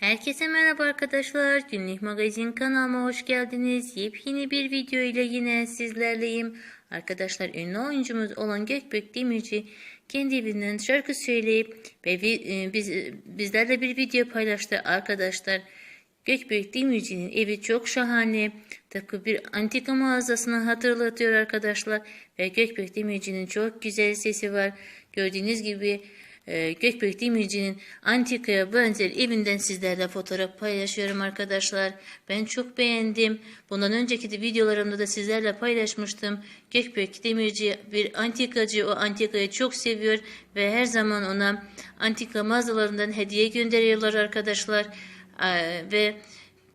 Herkese merhaba arkadaşlar. Günlük magazin kanalıma hoş geldiniz. Yepyeni bir video ile yine sizlerleyim. Arkadaşlar ünlü oyuncumuz olan Gökbek Demirci kendi evinden şarkı söyleyip ve e, biz, e, bizlerle bir video paylaştı arkadaşlar. Gökbek Demirci'nin evi çok şahane. Tıpkı bir antika mağazasını hatırlatıyor arkadaşlar. Ve Gökbek Demirci'nin çok güzel sesi var. Gördüğünüz gibi e, Gökbek Demirci'nin antikaya benzer evinden sizlerle fotoğraf paylaşıyorum arkadaşlar. Ben çok beğendim. Bundan önceki de videolarımda da sizlerle paylaşmıştım. Gökbek Demirci bir antikacı. O antikayı çok seviyor ve her zaman ona antika mağazalarından hediye gönderiyorlar arkadaşlar. Ee, ve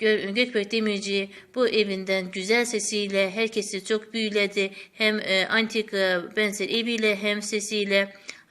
Gö- Gökbek Demirci bu evinden güzel sesiyle herkesi çok büyüledi. Hem e, antika benzer eviyle hem sesiyle.